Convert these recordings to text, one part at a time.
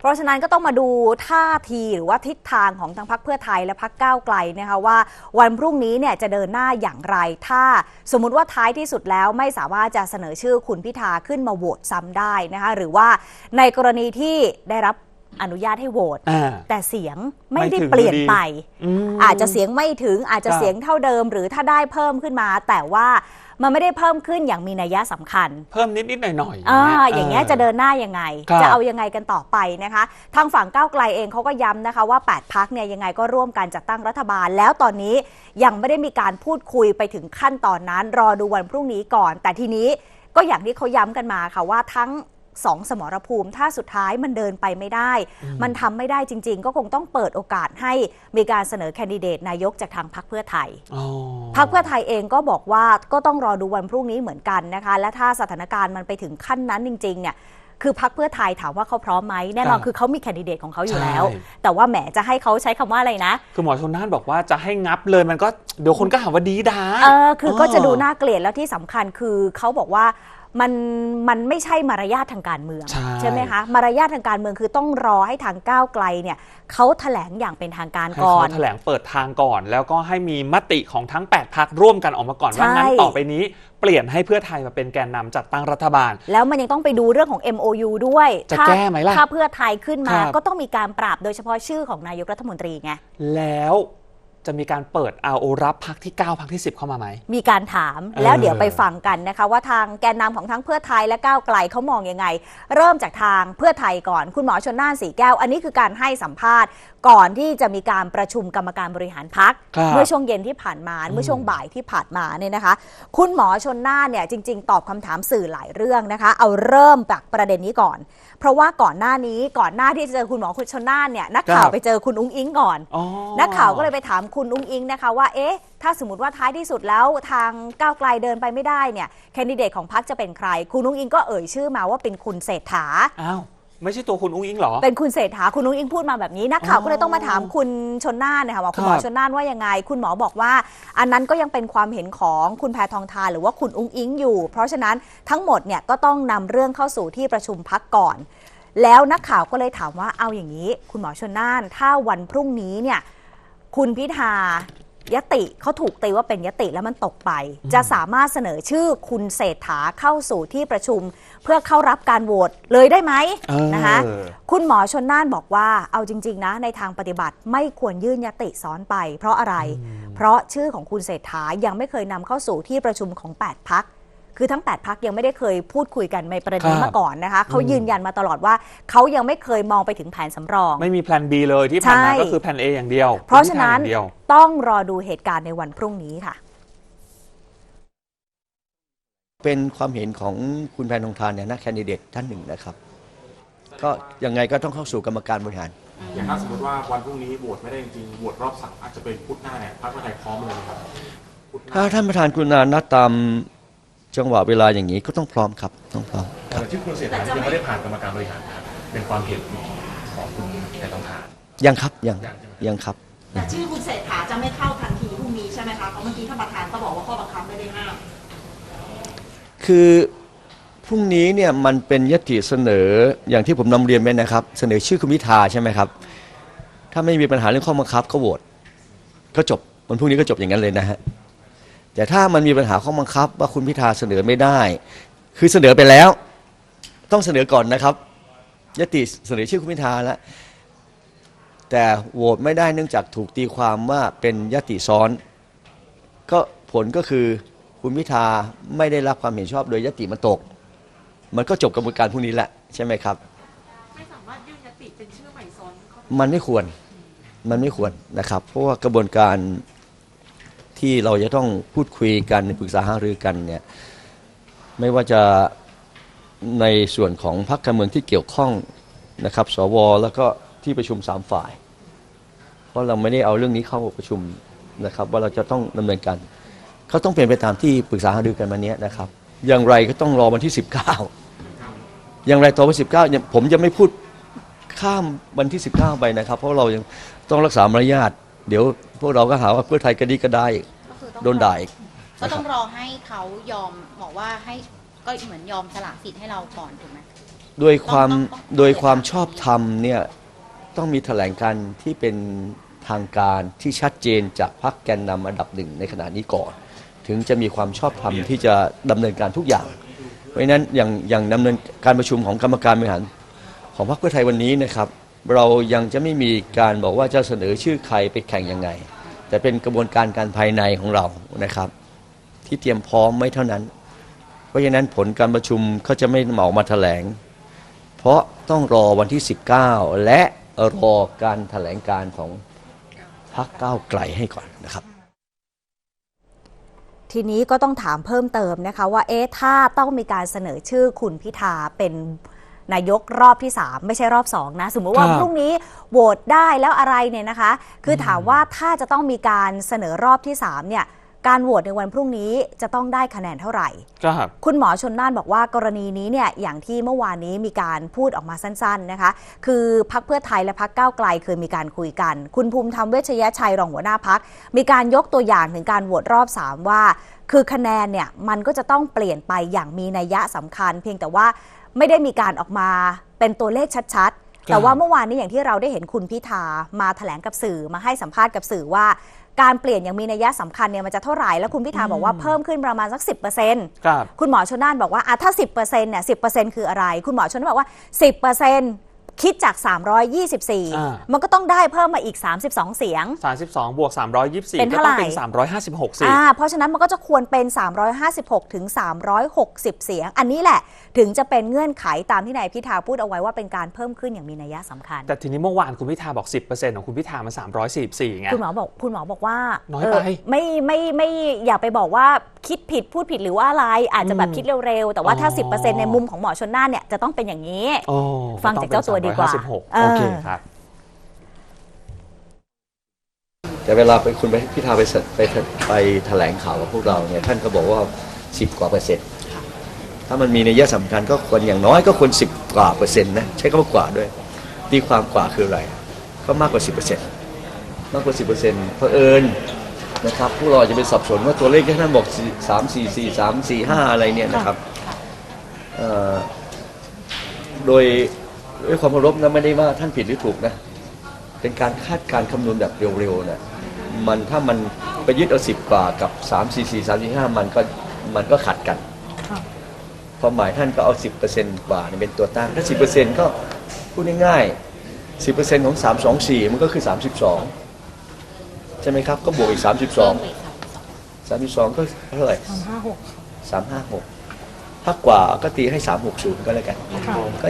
เพราะฉะนั้นก็ต้องมาดูท่าทีหรือว่าทิศทางของทางพรรคเพื่อไทยและพรรคก้าวไกลนะคะว่าวันพรุ่งนี้เนี่ยจะเดินหน้าอย่างไร ถ้าสมมุติว่าท้ายที่สุดแล้วไม่สามารถจะเสนอชื่อคุณพิธาขึ้นมาโหวตซ้ำได้นะคะหรือว่าในกรณีที่ได้รับอนุญาตให้โหวตอ่าแต่เสียงไม่ได้ไม่ถึงเปลี่ยนอยู่ดีไปอืมอาจจะเสียงไม่ถึงอาจจะครับเสียงเท่าเดิม หรือถ้าได้เพิ่มขึ้นมา แต่ว่า มันไม่ได้เพิ่มขึ้นอย่างมีนัยสำคัญ เพิ่มนิดนิดหน่อยหน่อยๆอ่าอย่างเงี้ยจะเดินหน้ายังไงครับจะเอายังไงกันต่อไปนะคะ ทางฝั่งก้าวไกลเองเขาก็ย้ำนะคะว่า 8พักเนี่ยยังไงก็ร่วมกันจัดตั้งรัฐบาล แล้วตอนนี้ยังไม่ได้มีการพูดคุยไปถึงขั้นตอนนั้น รอดูวันพรุ่งนี้ก่อน แต่ทีนี้ก็อย่างที่เขาย้ำกันมาค่ะว่าทั้ง สองสมรภูมิ ถ้าสุดท้ายมันเดินไปไม่ได้ มันทำไม่ได้จริง ๆ ก็คงต้องเปิดโอกาสให้มีการเสนอแคนดิเดตนายกจากทางพรรคเพื่อไทยอ๋อพักเพื่อไทยเองก็บอกว่าก็ต้องรอดูวันพรุ่งนี้เหมือนกันนะคะ และถ้าสถานการณ์มันไปถึงขั้นนั้นจริงๆเนี่ยคือพักเพื่อไทยถามว่าเขาพร้อมไหมแน่นอนครับคือเขามีแคนดิเดตของเขาอยู่แล้วใช่แต่ว่าแหมจะให้เขาใช้คำว่าอะไรนะ คือหมอชนน่านบอกว่าจะให้งับเลยมันก็เดี๋ยวคนก็หาว่าดีดาเออคือก็จะดูน่าเกลียดแล้วที่สำคัญคือเขาบอกว่า มันมันไม่ใช่มารยาททางการเมืองใช่ไหมคะมารยาททางการเมืองคือต้องรอให้ทางก้าวไกลเนี่ยเขาแถลงอย่างเป็นทางการให้ก่อเขาน แถลงเปิดทางก่อน แล้วก็ให้มีมติของทั้ง 8พักร่วมกันออกมาก่อน ว่าใช่ งั้นต่อไปนี้เปลี่ยนให้เพื่อไทยมาเป็นแกนนำจัดตั้งรัฐบาล แล้วมันยังต้องไปดูเรื่องของ MOU ด้วยจะถ้าแก้ไหมล่ะถ้าเพื่อไทยขึ้นมาครับ ก็ต้องมีการปรับโดยเฉพาะชื่อของนายกรัฐมนตรีไง แล้ว จะมีการเปิดเอารับพักที่ 9 พักที่ 10 เข้ามาไหม มีการถามเออแล้วเดี๋ยวไปฟังกันนะคะ ว่าทางแกนนำของทั้งเพื่อไทยและก้าวไกลเขามองยังไง เริ่มจากทางเพื่อไทยก่อนคุณหมอชนน่านสีแก้ว อันนี้คือการให้สัมภาษณ์ ก่อนที่จะมีการประชุมกรรมการบริหารพักครับเมื่อช่วงเย็นที่ผ่านมาเมื่อช่วงบ่ายที่ผ่านมาเนี่ยนะคะ คุณหมอชนน่านเนี่ยจริง ๆ ตอบคำถามสื่อหลายเรื่องนะคะ เอาเริ่มจากประเด็นนี้ก่อน เพราะว่าก่อนหน้านี้ก่อนหน้าที่จะเจอคุณหมอคุณชนน่านเนี่ยนักข่าวครับไปเจอคุณอุ้งอิงก่อนอ๋อนักข่าวก็เลยไปถามคุณอุ้งอิงนะคะว่าเอ๊ะถ้าสมมติว่าท้ายที่สุดแล้วทางก้าวไกลเดินไปไม่ได้เนี่ยแคนดิเดตของพรรคจะเป็นใคร คุณอุ้งอิงก็เอ่ยชื่อมาว่าเป็นคุณเศรษฐาอ้าวไม่ใช่ตัวคุณอุ้งอิงเหรอ เป็นคุณเศรษฐาคุณอุ้งอิงพูดมาแบบนี้นักข่าวอ๋อก็เลยต้องมาถามคุณชนน่านนะคะว่าคุณหมอครับชนน่านว่ายังไง คุณหมอบอกว่า อันนั้นก็ยังเป็นความเห็นของคุณแพทองทานหรือว่าคุณอุ้งอิงอยู่ เพราะฉะนั้นทั้งหมดเนี่ยก็ต้องนำเรื่องเข้าสู่ที่ประชุมพักก่อน แล้วนักข่าวก็เลยถามว่าเอาอย่างนี้ คุณหมอชนน่าน ถ้าวันพรุ่งนี้เนี่ย คุณพิธายติเขาถูกตีว่าเป็นยติแล้วมันตกไป จะสามารถเสนอชื่อคุณเศรษฐาเข้าสู่ที่ประชุม เพื่อเข้ารับการโหวตเลยได้ไหมเออนะคะคุณหมอชนน่านบอกว่าเอาจริง ๆ นะ ในทางปฏิบัติไม่ควรยื่นยติซ้อนไป เพราะอะไร เพราะชื่อของคุณเศรษฐายังไม่เคยนำเข้าสู่ที่ประชุมของ 8 พัก คือทั้ง 8 พักยังไม่ได้เคยพูดคุยกันในประเด็นนี้ครับมาก่อนนะคะเขายืนยันมาตลอดว่าเขายังไม่เคยมองไปถึงแผนสำรอง ไม่มีแพลน B เลยที่ผ่านมาใช่ก็คือแพลน A อย่างเดียว เพราะฉะนั้นคุณพิธาอย่างเดียวต้องรอดูเหตุการณ์ในวันพรุ่งนี้ค่ะ เป็นความเห็นของคุณแพนทองทานเนี่ยนักแคนดิเดตท่านหนึ่งนะครับ ก็ยังไงก็ต้องเข้าสู่กรรมการบริหารอย่างถ้าสมมติว่าวันพรุ่งนี้โหวตไม่ได้จริงๆโหวตรอบสามอาจจะเป็นพุธหน้าเนี่ยพรรคเพื่อไทยพร้อมเลยไหมครับพุธหน้าถ้าท่านประธานกรุณานัดตาม จังหวะเวลาอย่างนี้ก็ต้องพร้อมครับต้องพร้อมครับแต่ชื่อคุณเศรษฐายังไม่ได้ผ่านกรรมการบริหารนะครับเป็นความเห็นของคุณแพทองทานยังครับยังยังใช่ไหมยังครับแต่ชื่อคุณเศรษฐาจะไม่เข้าทันทีพรุ่งนี้ใช่ไหมคะเพราะเมื่อกี้ท่านประธานก็บอกว่าข้อบังคับไม่ได้ห้ามคือพรุ่งนี้เนี่ยมันเป็นยติเสนออย่างที่ผมนำเรียนไปนะครับ เสนอชื่อคุณพิธาใช่ไหมครับ ถ้าไม่มีปัญหาเรื่องข้อบังคับก็โหวตก็จบวันพรุ่งนี้ก็จบอย่างนั้นเลยนะฮะ แต่ถ้ามันมีปัญหาข้อบังคับ ว่าคุณพิธาเสนอไม่ได้ คือเสนอไปแล้ว ต้องเสนอก่อนนะครับยติเสนอชื่อคุณพิธาแล้วแต่โหวตไม่ได้เนื่องจากถูกตีความว่าเป็นยติซ้อน ก็ผลก็คือคุณพิธาไม่ได้รับความเห็นชอบโดยยติมันตก มันก็จบกระบวนการพวกนี้แหละใช่ไหมครับ ไม่สามารถยื่นยติเป็นชื่อใหม่ซ้อน มันไม่ควร มันไม่ควรนะครับ เพราะว่ากระบวนการ ที่เราจะต้องพูดคุยกันปรึกษาหารือกันเนี่ยไม่ว่าจะในส่วนของพรรคการเมืองที่เกี่ยวข้องนะครับ สว แล้วก็ที่ประชุมสามฝ่าย เพราะเราไม่ได้เอาเรื่องนี้เข้าประชุมนะครับ ว่าเราจะต้องดำเนินการเขาต้องเป็นไปตามที่ปรึกษาหารือกันมาเนี้ยนะครับ อย่างไรก็ต้องรอวันที่ 19 อย่างไรต่อวัน19เนี่ยผมจะไม่พูดข้ามวันที่ 19 ไปนะครับ เพราะเรายังต้องรักษามารยาท เดี๋ยวพวกเราก็หาว่าเพื่อไทยกระดีกระได้อีกก็คือต้องโดนด่าอีกก็ต้องรอให้เขายอมบอกว่าให้ก็เหมือนยอมสละสิทธิ์ให้เราก่อนถูกไหม โดยความโดยความชอบธรรมเนี่ยต้องมีแถลงการณ์ที่เป็นทางการที่ชัดเจนจากพรรคแกนนำอันดับหนึ่งในขณะนี้ก่อน ถึงจะมีความชอบธรรมที่จะดำเนินการทุกอย่าง เพราะฉะนั้นอย่างอย่างดำเนินการประชุมของกรรมการบริหารของพรรคเพื่อไทยวันนี้นะครับ เรายังจะไม่มีการบอกว่าจะเสนอชื่อใครไปแข่งยังไง แต่เป็นกระบวนการการภายในของเรานะครับ ที่เตรียมพร้อมไม่เท่านั้น เพราะฉะนั้นผลการประชุมเขาจะไม่เหมามาแถลง เพราะต้องรอวันที่ 19 และรอการแถลงการของพรรคก้าวไกลให้ก่อนนะครับทีนี้ก็ต้องถามเพิ่มเติมนะคะว่าเอ๊ะถ้าต้องมีการเสนอชื่อคุณพิธาเป็น นายกรอบที่ 3 ไม่ใช่รอบ 2 นะ สมมุติว่าครับพรุ่งนี้โหวตได้แล้วอะไรเนี่ยนะคะ คือถามว่าถ้าจะต้องมีการเสนอรอบที่ 3 เนี่ย การโหวตในวันพรุ่งนี้จะต้องได้คะแนนเท่าไหร่ ครับ คุณหมอชนน่านบอกว่ากรณีนี้เนี่ยอย่างที่เมื่อวานนี้มีการพูดออกมาสั้นๆนะคะ คือพักเพื่อไทยและพักก้าวไกลเคยมีการคุยกัน คุณภูมิธรรมเวชยชัยรองหัวหน้าพัก มีการยกตัวอย่างถึงการโหวตรอบ 3 ว่า คือคะแนนเนี่ยมันก็จะต้องเปลี่ยนไปอย่างมีนัยยะสำคัญ เพียงแต่ว่า ไม่ได้มีการออกมาเป็นตัวเลขชัดๆ แต่ว่าเมื่อวานนี้อย่างที่เราได้เห็นคุณพิธามาแถลงกับสื่อมาให้สัมภาษณ์กับสื่อว่า การเปลี่ยนอย่างมีนัยยะสำคัญเนี่ยมันจะเท่าไหร่ แล้วคุณพิธาบอกว่าเพิ่มขึ้นประมาณสัก 10%ครับคุณหมอชนน่านบอกว่าอะถ้า 10%เนี่ย10%คืออะไร คุณหมอชนน่านบอกว่า 10% คิดจากอ่า324 มันก็ต้องได้เพิ่มมาอีก 32 เสียง 32 บวก 324 เป็นก็เท่าต้องไหร่เป็น 356สิอ่าเพราะฉะนั้นมันก็จะควรเป็น 356 ถึง 360 เสียง อันนี้แหละถึงจะเป็นเงื่อนไขตามที่นายพิธาพูดเอาไว้ว่าเป็นการเพิ่มขึ้นอย่างมีนัยยะสำคัญ แต่ทีนี้เมื่อวานคุณพิธาบอก 10%ของคุณพิธามัน344ไงคุณหมอบอกคุณหมอบอกว่าน้อยไปเไม่ไม่ไม่อย่าไปบอกว่าคิดผิดพูดผิดหรือว่าอะไรอาจจะแบบอืมคิดเร็วๆแต่ว่าถ้าอ๋อ10%ในมุมของหมอชนน่านเนี่ยจะต้องเป็นอย่างนี้โอ้ฟังจากเจ้าตัวดีกว่า356เออโอเคครับ แต่เวลาไปคุณพิธาไปเสไปไปแถลงข่าวกับพวกเราเนี่ยท่านก็บอกว่า 10 กว่าเปอร์เซ็นต์ถ้ามันมีในยยะสำคัญก็ควรอย่างน้อยก็ควร 10 กว่าเปอร์เซ็นต์นะใช้คำว่ากว่าด้วยตีความกว่าคืออะไร ก็มากกว่า 10เปอร์เซ็นต์มากกว่า 10เปอร์เซ็นต์เพอเอิญนะครับพวกเราอาจจะเป็นสับสนว่าตัวเลขที่ท่านบอก 3 4 4 3 4 5 อะไรเนี่ยนะครับเอ่อโดย ด้วยความเคารพนะไม่ได้ว่าท่านผิดหรือถูกนะ เป็นการคาดการณ์คำนวณแบบเร็วๆนะมันถ้ามันไปยึดเอาสิบกว่ากับ3 4 4 3 4 5มันก็มันก็ขัดกันความหมายท่านก็เอา10%กว่าเนี่ยเป็นตัวตั้งถ้า10%ก็พูดง่ายๆ10%ของ3 2 4มันก็คือ32ใช่ไหมครับ ก็บวกอีก32 32ก็เท่าไหร่356ถ้ากว่าก็ตีให้360ก็แล้วกันก็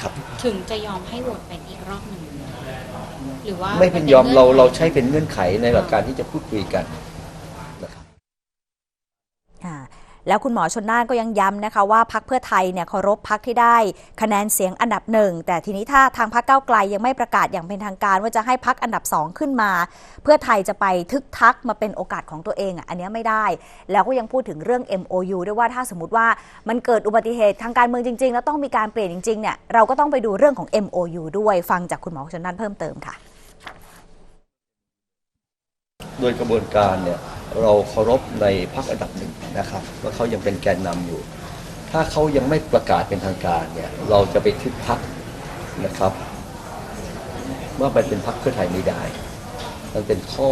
ครับ ถึงจะยอมให้โหวตเป็นอีกรอบหนึ่งหรือว่าไม่เป็นยอมเราเราใช้เป็นเงื่อนไขในหลักการที่จะพูดคุยกันนะครับ อ่า แล้วคุณหมอชนน่านก็ยังย้ำนะคะว่าพักเพื่อไทยเนี่ยเคารพพักที่ได้คะแนนเสียงอันดับหนึ่งแต่ทีนี้ถ้าทางพักเก้าไกลยังไม่ประกาศอย่างเป็นทางการ ว่าจะให้พักอันดับสองขึ้นมา เพื่อไทยจะไปทึกทักมาเป็นโอกาสของตัวเองอะอันนี้ไม่ได้ แล้วก็ยังพูดถึงเรื่อง MOU ด้วยว่าถ้าสมมติว่ามันเกิดอุบัติเหตุทางการเมืองจริงๆ แล้วต้องมีการเปลี่ยนจริงๆเนี่ยเราก็ต้องไปดูเรื่องของ MOU ด้วยฟังจากคุณหมอชนน่านเพิ่มเติมค่ะ โดยกระบวนการเนี่ยเราเคารพในพรรคอันดับหนึ่งนะครับว่าเขายังเป็นแกนนำอยู่ ถ้าเขายังไม่ประกาศเป็นทางการเนี่ยเราจะไปทึกพักนะครับ ว่ามันเป็นพรรคเพื่อไทยไม่ได้ มันเป็นข้อ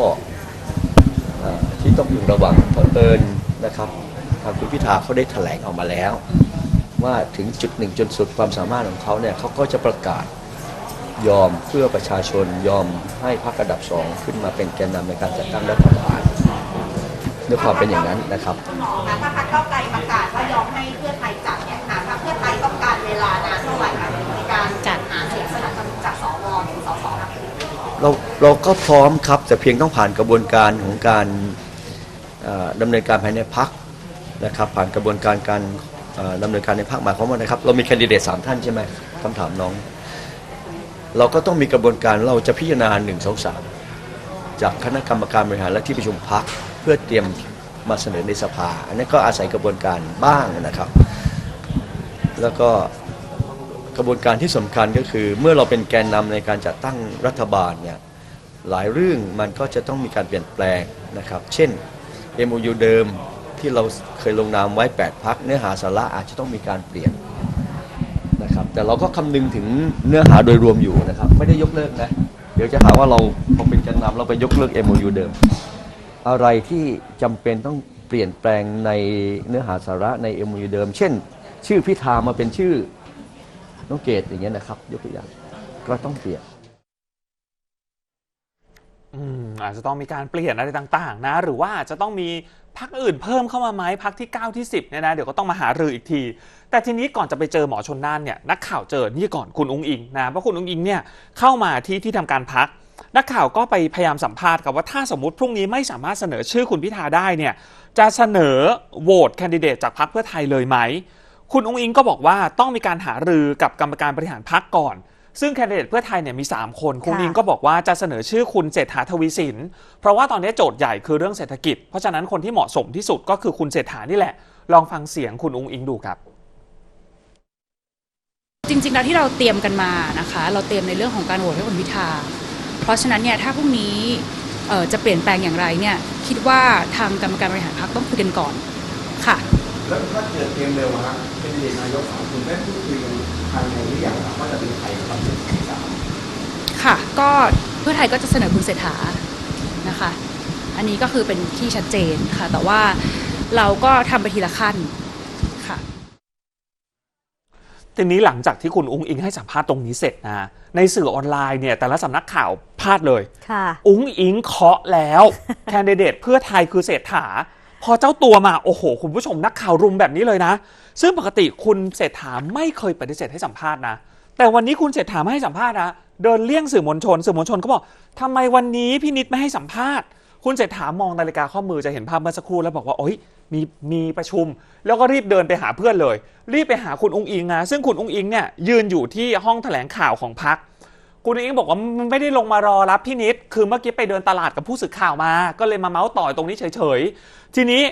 อที่ต้องอยู่ระวังเผอิญนะครับทางคุณพิธาเขาได้แถลงออกมาแล้ว ว่าถึงจุดหนึ่งจนสุดความสามารถของเขาเนี่ยเขาก็จะประกาศ ยอมเพื่อประชาชนยอมให้พรรคอันดับสองขึ้นมาเป็นแกนนำในการจัดตั้งรัฐบาลด้วยความเป็นอย่างนั้นนะครับคุณหมอคะถ้าพรรคเก้าวไกลประกาศว่ายอมให้เพื่อไทยจัดเนี่ยหากพรรคเพื่อไทยต้องการเวลานานเท่าไหร่คะในการจัดหาเสียงสนับสนุนจากสวถึงสสคะเราเราก็พร้อมครับแต่เพียงต้องผ่านกระบวนการของการเอ่อดำเนินการภายในพักนะครับผ่านกระบวนการการเอ่อดำเนินการในพักหมายความว่านะครับ เรามีแคนดิเดตสามท่านใช่ไหมคำถามน้อง เราก็ต้องมีกระบวนการเราจะพิจารณาหนึ่งสองสามจากคณะกรรมการบริหารและที่ประชุมพักเพื่อเตรียมมาเสนอในสภา อันนี้ก็อาศัยกระบวนการบ้างนะครับ แล้วก็กระบวนการที่สำคัญก็คือเมื่อเราเป็นแกนนำในการจัดตั้งรัฐบาลเนี่ยหลายเรื่องมันก็จะต้องมีการเปลี่ยนแปลงนะครับ เช่น MOU เดิมที่เราเคยลงนามไว้ 8 พักเนื้อหาสาระอาจจะต้องมีการเปลี่ยน แต่เราก็คำนึงถึงเนื้อหาโดยรวมอยู่นะครับ ไม่ได้ยกเลิกนะ เดี๋ยวจะหาว่าเราพอเป็นแกันนำเราไปยกเลิก MOU เดิม อะไรที่จำเป็นต้องเปลี่ยนแปลงในเนื้อหาสาระใน MOU เดิม เช่น ชื่อพิธามาเป็นชื่อน้องเกดอย่างเงี้ยนะครับยกตัวอย่างก็ต้องเปลี่ยนอืมอาจจะต้องมีการเปลี่ยนอะไรต่าง ๆ นะ หรือว่าจะต้องมี พักอื่นเพิ่มเข้ามาไหมพักที่ 9 ที่ 10เนี่ยนะเดี๋ยวก็ต้องมาหารืออีกที แต่ทีนี้ก่อนจะไปเจอหมอชนน่านเนี่ยนักข่าวเจอนี่ก่อนคุณอุ้งอิงนะเพราะคุณอุ้งอิงเนี่ยเข้ามาที่ที่ทำการพักนักข่าวก็ไปพยายามสัมภาษณ์กับว่าถ้าสมมติพรุ่งนี้ไม่สามารถเสนอชื่อคุณพิธาได้เนี่ยจะเสนอโหวตแคนดิเดตจากพรรคเพื่อไทยเลยไหม คุณอุ้งอิงก็บอกว่าต้องมีการหารือกับกรรมการบริหารพรรคก่อน ซึ่งแคนดิเดตเพื่อไทยเนี่ยมี 3 คนคุณค่ะอิงก็บอกว่าจะเสนอชื่อคุณเศรษฐาทวีสิน เพราะว่าตอนนี้โจทย์ใหญ่คือเรื่องเศรษฐกิจ เพราะฉะนั้นคนที่เหมาะสมที่สุดก็คือคุณเศรษฐานี่แหละ ลองฟังเสียงคุณอุ้งอิงดูครับ จริงๆแล้วที่เราเตรียมกันมานะคะ เราเตรียมในเรื่องของการโหวตให้คุณพิธา เพราะฉะนั้นเนี่ยถ้าพรุ่งนี้เอ่อจะเปลี่ยนแปลงอย่างไรเนี่ยคิดว่าทางกรรมการบริหารพรรคต้องคุยกันก่อนค่ะ แล้วถ้าเกิดเกมเร็วอะฮะเป็นเดนายกสามคุณได้พูดคุยกันภายในหรือยังครับว่าจะเป็นใครครับที่สามค่ะ ก็เพื่อไทยก็จะเสนอคุณเศรษฐานะคะ อันนี้ก็คือเป็นที่ชัดเจนค่ะ แต่ว่าเราก็ทำไปทีละขั้นค่ะทีนี้หลังจากที่คุณอุ้งอิงให้สัมภาษณ์ตรงนี้เสร็จนะในสื่อออนไลน์เนี่ยแต่ละสำนักข่าวพลาดเลยค่ะอุ้งอิงเคาะแล้ว แคนดิเดตเพื่อไทยคือเศรษฐา พอเจ้าตัวมาโอ้โห คุณผู้ชมนักข่าวรุมแบบนี้เลยนะ ซึ่งปกติคุณเศรษฐาไม่เคยปฏิเสธให้สัมภาษณ์นะ แต่วันนี้คุณเศรษฐาไม่ให้สัมภาษณ์นะเดินเลี่ยงสื่อมวลชน สื่อมวลชนก็บอกทำไมวันนี้พี่นิดไม่ให้สัมภาษณ์ คุณเศรษฐามองนาฬิกาข้อมือจะเห็นภาพเมื่อสักครู่แล้วบอกว่าโอ๊ยมีมีประชุม แล้วก็รีบเดินไปหาเพื่อนเลย รีบไปหาคุณอุ้งอิงนะซึ่งคุณอุ้งอิงเนี่ยยืนอยู่ที่ห้องแถลงข่าวของพัก คุณอุ้งอิงบอกว่าไม่ได้ลงมารอรับพี่นิด คือเมื่อกี้ไปเดินตลาดกับผู้สื่อข่าวมา ก็เลยมาเมาส์ต่อยตรงนี้เฉยๆ ทีนี้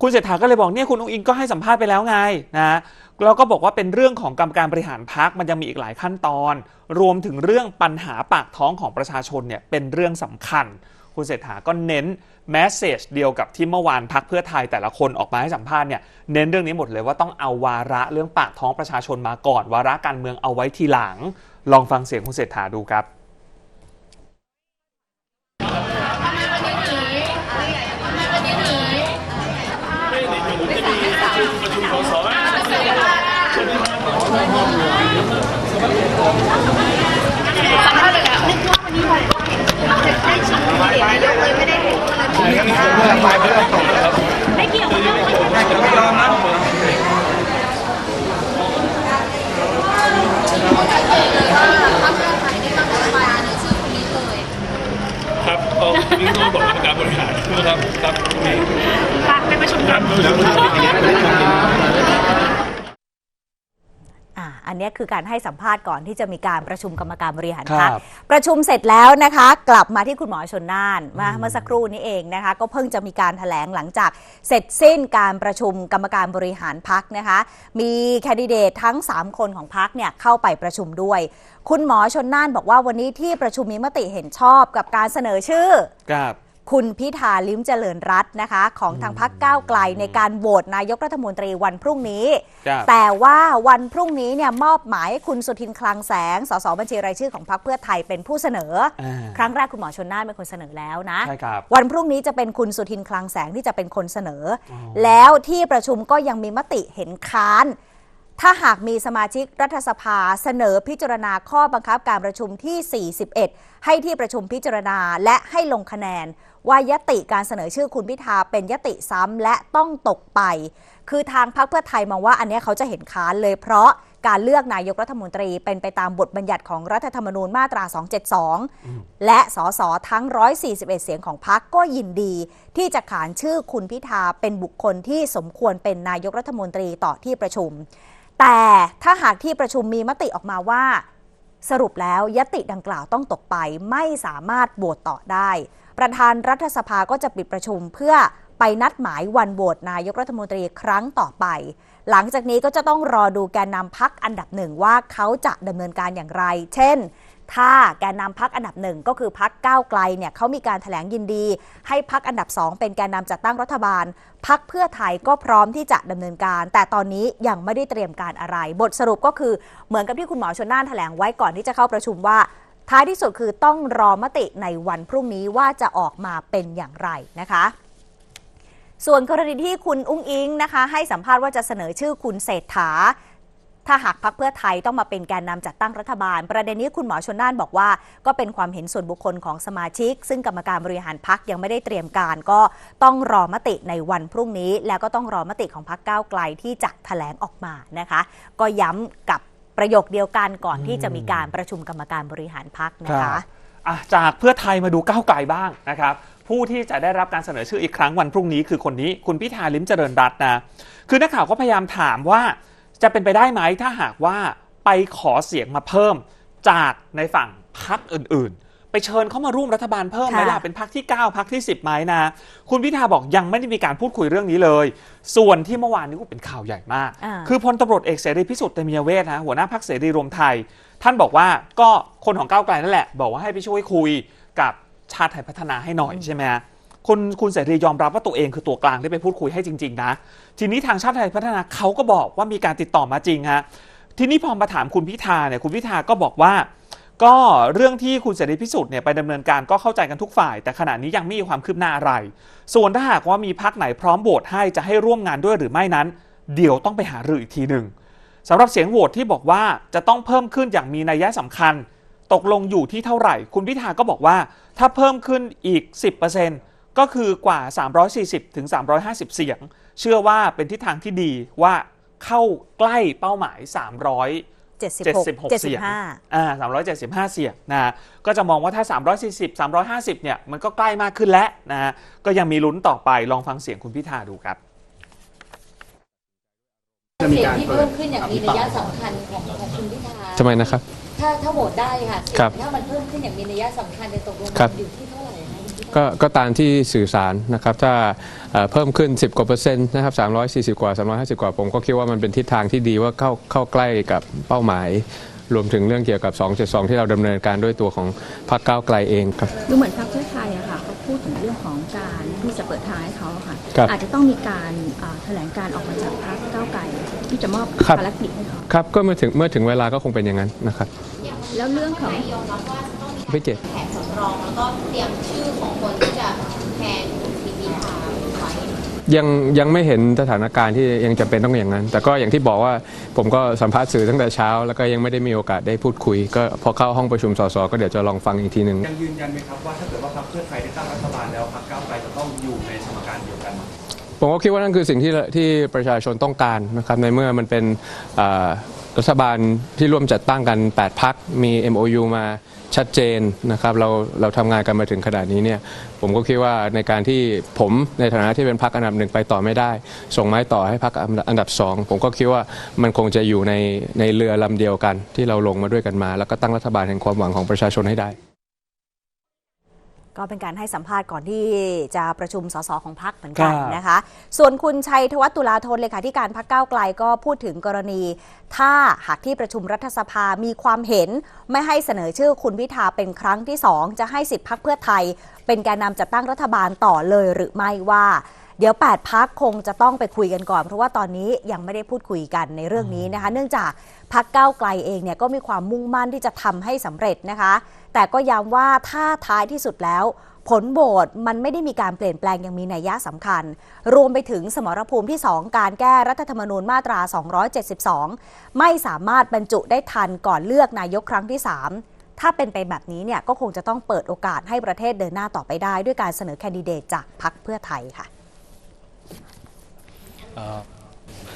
คุณเศรษฐาก็เลยบอกเนี่ยคุณอุ้งอิงก็ให้สัมภาษณ์ไปแล้วไงนะแล้วก็บอกว่าเป็นเรื่องของกรรมการบริหารพักมันยังมีอีกหลายขั้นตอน รวมถึงเรื่องปัญหาปากท้องของประชาชนเนี่ยเป็นเรื่องสำคัญ คุณเศรษฐาก็เน้นแมสเซจเดียวกับที่เมื่อวานพักเพื่อไทยแต่ละคนออกมาให้สัมภาษณ์เนี่ยเน้นเรื่องนี้หมดเลยว่าต้องเอาวาระเรื่องปากท้องประชาชนมาก่อน วาระการเมืองเอาไว้ทีหลัง ลองฟังเสียงคุณเศรษฐาดูครับครับเรื่อานี่ ต้องบอกกรรมการบริหารนะครับครับนี่อะอันเนี้ยคื อการให้สัมภาษณ์ก่อนที่จะมีการประชุมกรรมการบริหารครัพรรบคประชุมเสร็จแล้วนะคะ กลับมาที่คุณหมอชนน่านมาเมื่อสักครู่นี้เองนะคะ ก็เพิ่งจะมีการแถลงหลังจากเสร็จสิ้นการประชุมกรรมการบริหารพักนะคะ มีแคนดิเดตทั้ง 3 คนของพักเนี่ยเข้าไปประชุมด้วย คุณหมอชนน่านบอกว่าวันนี้ที่ประชุมมีมติเห็นชอบกับการเสนอชื่อครับ คุณพิธาลิ้มเจริญรัตน์นะคะ ของทางพักก้าวไกลในการโหวตนายกรัฐมนตรีวันพรุ่งนี้ครับแต่ว่าวันพรุ่งนี้เนี่ยมอบหมายให้คุณสุทินคลังแสง สสบัญชีรายชื่อของพรรคเพื่อไทยเป็นผู้เสนอ อ่าครั้งแรกคุณหมอชนน่านเป็นคนเสนอแล้วนะ ใช่ครับ วันพรุ่งนี้จะเป็นคุณสุทินคลังแสงที่จะเป็นคนเสนออแล้วที่ประชุมก็ยังมีมติเห็นค้าน ถ้าหากมีสมาชิกรัฐสภาเสนอพิจารณาข้อบังคับการประชุมที่ 41 ให้ที่ประชุมพิจารณาและให้ลงคะแนน ว่ายติการเสนอชื่อคุณพิธาเป็นยติซ้ำและต้องตกไป คือทางพรรคเพื่อไทยมองว่าอันนี้เขาจะเห็นค้านเลยเพราะการเลือกนายกรัฐมนตรีเป็นไปตามบทบัญญัติของรัฐธรรมนูญมาตรา 272 และสสทั้ง 141 เสียงของพรรคก็ยินดี ที่จะขานชื่อคุณพิธาเป็นบุคคลที่สมควรเป็นนายกรัฐมนตรีต่อที่ประชุม แต่ถ้าหากที่ประชุมมีมติออกมาว่า สรุปแล้วยติดังกล่าวต้องตกไปไม่สามารถโหวตต่อได้ ประธานรัฐสภาก็จะปิดประชุมเพื่อไปนัดหมายวันโหวตนายกรัฐมนตรีครั้งต่อไป หลังจากนี้ก็จะต้องรอดูแกนนำพักอันดับหนึ่งว่าเขาจะดำเนินการอย่างไร เช่น ถ้าแกนนำพักอันดับหนึ่งก็คือพักก้าวไกลเนี่ยเขามีการถแถลงยินดี ให้พักอันดับสองเป็นแกนนำจัดตั้งรัฐบาล พักเพื่อไทยก็พร้อมที่จะดำเนินการ แต่ตอนนี้ยังไม่ได้เตรียมการอะไร บทสรุปก็คือเหมือนกับที่คุณหมอชนน่านแถลงไว้ก่อนที่จะเข้าประชุมว่า ท้ายที่สุดคือต้องรอมติในวันพรุ่งนี้ว่าจะออกมาเป็นอย่างไรนะคะส่วนกรณีที่คุณอุ้งอิงนะคะ ให้สัมภาษณ์ว่าจะเสนอชื่อคุณเศรษฐา ถ้าหากพักเพื่อไทยต้องมาเป็นแกนนำจัดตั้งรัฐบาล ประเด็นนี้คุณหมอชนน่านบอกว่า ก็เป็นความเห็นส่วนบุคคลของสมาชิก ซึ่งกรรมการบริหารพักยังไม่ได้เตรียมการ ก็ต้องรอมติในวันพรุ่งนี้ แล้วก็ต้องรอมติของพักก้าวไกลที่จะแถลงออกมานะคะ ก็ย้ำกับ ประโยคเดียวกันก่อนที่จะมีการประชุมกรรมการบริหารพักนะครัคะบอะจากเพื่อไทยมาดูก้าวไกลบ้างนะครับ ผู้ที่จะได้รับการเสนอชื่ออีกครั้งวันพรุ่งนี้คือคนนี้คุณพิธาลิ้มเจริญรัตน์นะคือนักข่าวก็พยายามถามว่าจะเป็นไปได้ไหมถ้าหากว่าไปขอเสียงมาเพิ่มจากในฝั่งพักอื่นๆ ไปเชิญเขามาร่วมรัฐบาลเพิ่มไหมล่ะค่ะเป็นพักที่ 9พักที่ 10ไหมนะ คุณพิธาบอกยังไม่ได้มีการพูดคุยเรื่องนี้เลย ส่วนที่เมื่อวานนี้ก็เป็นข่าวใหญ่มากอ่าคือพลตำรวจเอกเสรีพิสุทธิ์เตมียเวทนะหัวหน้าพักเสรีรวมไทย ท่านบอกว่าก็คนของก้าวไกลนั่นแหละ บอกว่าให้ไปช่วยคุยกับชาติไทยพัฒนาให้หน่อยใช่ไหมฮะคุณคุณเสรียอมรับว่าตัวเองคือตัวกลางที่ไปพูดคุยให้จริง ๆ นะ ทีนี้ทางชาติไทยพัฒนาเขาก็บอกว่ามีการติดต่อมาจริงฮะทีนี้พอมาถามคุณพิธาเนี่ยคุณพิธาก็บอกว่า ก็เรื่องที่คุณเสรีพิสุทธิ์เนี่ยไปดำเนินการก็เข้าใจกันทุกฝ่าย แต่ขณะนี้ยังไม่มีความคืบหน้าอะไร ส่วนถ้าหากว่ามีพักไหนพร้อมโหวตให้จะให้ร่วมงานด้วยหรือไม่นั้น เดี๋ยวต้องไปหารืออีกทีหนึ่งสำหรับเสียงโหวตที่บอกว่าจะต้องเพิ่มขึ้นอย่างมีนัยสำคัญ ตกลงอยู่ที่เท่าไหร่ คุณพิธาก็บอกว่า ถ้าเพิ่มขึ้นอีก 10%ก็คือกว่า 340ถึง350 เสียง เชื่อว่าเป็นทิศทางที่ดีว่าเข้าใกล้เป้าหมาย 300 76 เสียง75อ่า375 เสียงนะฮะก็จะมองว่าถ้า 340 350 เนี่ย มันก็ใกล้มากขึ้นแล้วนะฮะก็ยังมีลุ้นต่อไปลองฟังเสียงคุณพิธาดูครับจะมีเสียงการที่เปิเพิ่ดมขึ้นอย่างมีนัยสำคัญของของคุณพิธาทำไมนะครับ ถ้าถ้าโหวตได้ค่ะเสียครับงถ้ามันเพิ่มขึ้นอย่างมีนัยสำคัญจะตกลงครับอยู่ที่เท่าไหร่คะคุณพิธา ก็ก็ตามที่สื่อสารนะครับถ้าเอ่อเพิ่มขึ้น 10 กว่าเปอร์เซ็นต์นะครับ340 กว่า 350 กว่า ผมก็คิดว่ามันเป็นทิศทางที่ดีว่าเข้าเข้าใกล้กับเป้าหมาย รวมถึงเรื่องเกี่ยวกับ 272 ที่เราดำเนินการด้วยตัวของพรรคก้าวไกลเองครับดูเหมือนพรรคเพื่อไทยอะค่ะเขาพูดถึงเรื่องของการที่จะเปิดทางให้เขาอะค่ะครับอาจจะต้องมีการอ่าแถลงการออกมาจากพรรคก้าวไกลที่จะมอบครับภารกิจให้เขาครับก็เมื่อถึงเมื่อถึงเวลาก็คงเป็นอย่างนั้นนะครับแล้วเรื่องของ ยอมรับว่าจะต้องมีพี่เจตแผนสำรองแล้วก็เตรียมชื่อของคนที่จะแทนคุณพิธาไว้ ยังยังไม่เห็นสถานการณ์ที่ยังจะเป็นต้องอย่างนั้น แต่ก็อย่างที่บอกว่าผมก็สัมภาษณ์สื่อตั้งแต่เช้า แล้วก็ยังไม่ได้มีโอกาสได้พูดคุย ก็พอเข้าห้องประชุมสสก็เดี๋ยวจะลองฟังอีกทีหนึ่ง ยังยืนยันไหมครับว่าถ้าเกิดว่าพรรคเพื่อไทยได้ตั้งรัฐบาลแล้วพรรคก้าวไกลจะต้องอยู่ในสมการเดียวกัน ผมก็คิดว่านั่นคือสิ่งที่ที่ประชาชนต้องการนะครับในเมื่อมันเป็นอ่ารัฐบาลที่ร่วมจัดตั้งกัน 8 พักมี MOU มา ชัดเจนนะครับเราเราทำงานกันมาถึงขนาดนี้เนี่ยผมก็คิดว่าในการที่ผมในฐานะที่เป็นพักอันดับหนึ่งไปต่อไม่ได้ ส่งไม้ต่อให้พักอันดับสองผมก็คิดว่ามันคงจะอยู่ในในเรือลำเดียวกัน ที่เราลงมาด้วยกันมา แล้วก็ตั้งรัฐบาลแห่งความหวังของประชาชนให้ได้ ก็เป็นการให้สัมภาษณ์ก่อนที่จะประชุมสสของพักเหมือนกันครับนะคะ ส่วนคุณชัยธวัฒน์ตุลาธนเลขาธิการพักก้าวไกลก็พูดถึงกรณี ถ้าหากที่ประชุมรัฐสภามีความเห็น ไม่ให้เสนอชื่อคุณพิธาเป็นครั้งที่สองจะให้สิทธิพักเพื่อไทย เป็นแกนนำจัดตั้งรัฐบาลต่อเลยหรือไม่ว่า เดี๋ยว 8 พักคงจะต้องไปคุยกันก่อน เพราะว่าตอนนี้ยังไม่ได้พูดคุยกันในเรื่องนี้นะคะ เนื่องจากพักเก้าไกลเองเนี่ยก็มีความมุ่งมั่นที่จะทำให้สำเร็จนะคะ แต่ก็ย้ำว่าถ้าท้ายที่สุดแล้วผลโหวตมันไม่ได้มีการเปลี่ยนแปลงยังมีนัยยะสำคัญ รวมไปถึงสมรภูมิที่ 2 การแก้รัฐธรรมนูญมาตรา 272 ไม่สามารถบรรจุได้ทันก่อนเลือกนายกครั้งที่ 3 ถ้าเป็นไปแบบนี้เนี่ยก็คงจะต้องเปิดโอกาสให้ประเทศเดินหน้าต่อไปได้ ด้วยการเสนอแคนดิเดตจากพรรคเพื่อไทยค่ะ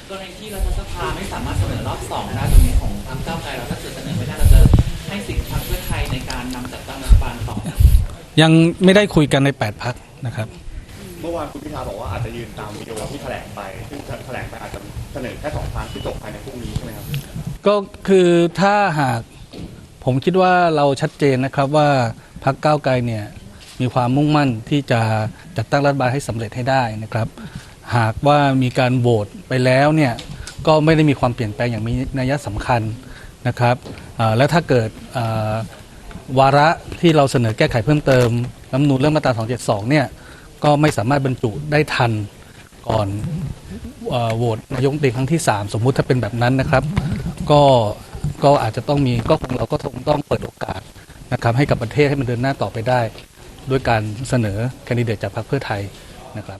กรณีที่รัฐสภาไม่สามารถเสนอรอบสองได้ตรงนี้ของทางก้าวไกลเราถ้าเกิดเสนอไม่ได้เราจะให้สิทธิ์พรรคเพื่อไทยในการนำจัดตั้งรัฐบาลต่อยังไม่ได้คุยกันใน 8พักนะครับ เมื่อวานคุณพิธาบอกว่าอาจจะยืนตามวิดีโอที่แถลงไป ซึ่งแถลงไปอาจจะเสนอแค่สองครั้งที่จบภายในพรุ่งนี้ใช่ไหมครับก็คือถ้าหากผมคิดว่าเราชัดเจนนะครับว่าพักก้าวไกลเนี่ยมีความมุ่งมั่นที่จะจัดตั้งรัฐบาลให้สำเร็จให้ได้นะครับ หากว่ามีการโหวตไปแล้วเนี่ยก็ไม่ได้มีความเปลี่ยนแปลงอย่างมีนัยสำคัญนะครับและถ้าเกิดวาระที่เราเสนอแก้ไขเพิ่มเติมรัฐมนูญเรื่องมาตรา 272 เนี่ยก็ไม่สามารถบรรจุได้ทันก่อนโหวตนายกตีครั้งที่ 3 สมมุติถ้าเป็นแบบนั้นนะครับ ก็ก็อาจจะต้องมีก็คงเราก็คงต้องเปิดโอกาสนะครับให้กับประเทศให้มันเดินหน้าต่อไปได้ ด้วยการเสนอแคนดิเดตจากพรรคเพื่อไทยนะครับ